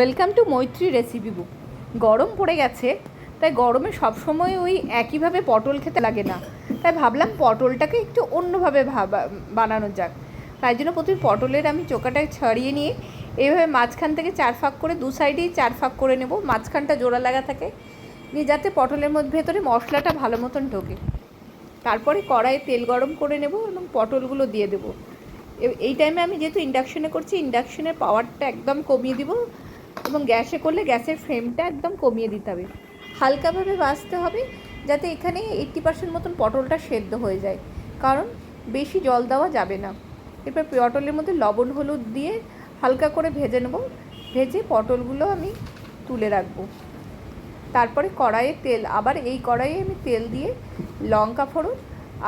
Welcome to Maitri recipe book গরম পড়ে গেছে, তাই গরমে সবসময় ওই একইভাবে পটল খেতে লাগে না। তাই ভাবলাম পটলটাকে একটু অন্যভাবে ভাবা, বানানো যাক। তাই জন্য প্রথমে পটলের আমি চোকাটা ছাড়িয়ে নিয়ে এইভাবে মাঝখান থেকে চার ফাঁক করে দু সাইডেই চার ফাঁক করে নেব। মাঝখানটা জোড়া লাগা থাকে নিয়ে যাতে পটলের মধ্যে ভেতরে মশলাটা ভালো মতন ঢোকে। তারপরে কড়াইয়ে তেল গরম করে নেব এবং পটলগুলো দিয়ে দেবো। এই টাইমে আমি যেহেতু ইন্ডাকশনে করছি ইন্ডাকশনের পাওয়ারটা একদম কমিয়ে দিব। এবং গ্যাসে করলে গ্যাসের ফ্লেমটা একদম কমিয়ে দিতে হবে। হালকাভাবে ভাজতে হবে যাতে এখানে এইট্টি পার্সেন্ট মতন পটলটা সেদ্ধ হয়ে যায়। কারণ বেশি জল দেওয়া যাবে না। এরপর পটলের মধ্যে লবণ, হলুদ দিয়ে হালকা করে ভেজে নেব। ভেজে পটলগুলো আমি তুলে রাখব। তারপরে কড়াইয়ে তেল, আবার এই কড়াইয়ে আমি তেল দিয়ে লঙ্কা ফোড়ন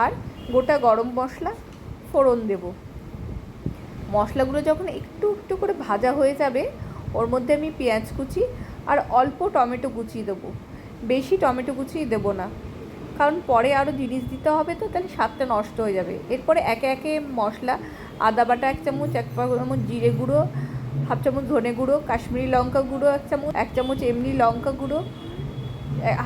আর গোটা গরম মশলা ফোড়ন দেবো। মশলাগুলো যখন একটু একটু করে ভাজা হয়ে যাবে ওর মধ্যে আমি পেঁয়াজ কুচি আর অল্প টমেটো কুচি দেবো। বেশি টমেটো কুচি দেবো না। কারণ পরে আরও জিনিস দিতে হবে তো, তাহলে স্বাদটা নষ্ট হয়ে যাবে। এরপরে একে একে মশলা, আদা বাটা এক চামচ এক চামচ জিরে গুঁড়ো, হাফ চামচ ধনে গুঁড়ো, কাশ্মীরি লঙ্কা গুঁড়ো এক চামচ এক চামচ এমনি লঙ্কা গুঁড়ো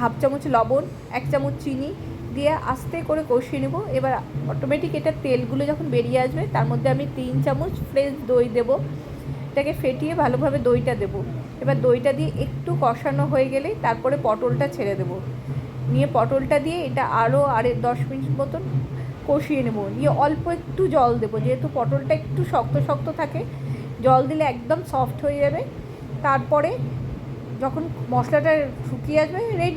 হাফ চামচ লবণ, এক চামচ চিনি দিয়ে আস্তে করে কষিয়ে নেব। এবার অটোমেটিক এটা তেলগুলো যখন বেরিয়ে আসবে, তার মধ্যে আমি তিন চামচ ফ্রেশ দই দেবো। এটাকে ফেটিয়ে ভালোভাবে দইটা দেবো। এবার দইটা দিয়ে একটু কষানো হয়ে গেলেই তারপরে পটলটা ছেড়ে দেবো। নিয়ে পটলটা দিয়ে এটা আরও আরে দশ মিনিট মতন কষিয়ে নেব। নিয়ে অল্প একটু জল দেবো, যেহেতু পটলটা একটু শক্ত শক্ত থাকে, জল দিলে একদম সফট হয়ে যাবে। তারপরে যখন মশলাটা শুকিয়ে আসবে রেডি